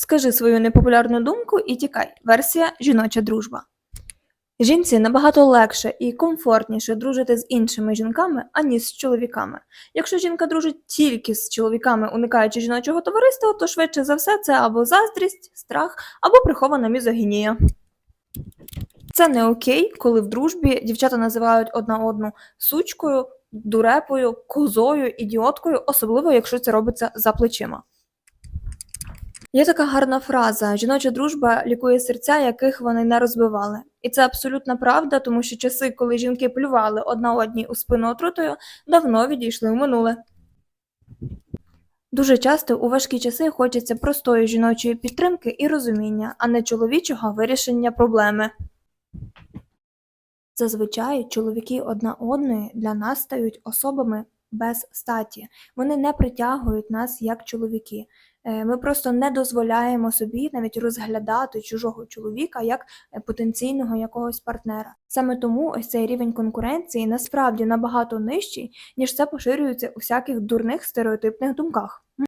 Скажи свою непопулярну думку і тікай. Версія жіноча дружба. Жінці набагато легше і комфортніше дружити з іншими жінками, аніж з чоловіками. Якщо жінка дружить тільки з чоловіками, уникаючи жіночого товариства, то швидше за все це або заздрість, страх, або прихована мізогінія. Це не окей, коли в дружбі дівчата називають одна одну сучкою, дурепою, козою, ідіоткою, особливо якщо це робиться за плечима. Є така гарна фраза: жіноча дружба лікує серця, яких вони не розбивали. І це абсолютна правда, тому що часи, коли жінки плювали одна одній у спину отрутою, давно відійшли в минуле. Дуже часто у важкі часи хочеться простої жіночої підтримки і розуміння, а не чоловічого вирішення проблеми. Зазвичай чоловіки одна одної для нас стають особами без статі. Вони не притягують нас як чоловіки. Е, Ми просто не дозволяємо собі навіть розглядати чужого чоловіка як е, потенційного якогось партнера. Саме тому ось цей рівень конкуренції насправді набагато нижчий, ніж це поширюється у всяких дурних стереотипних думках.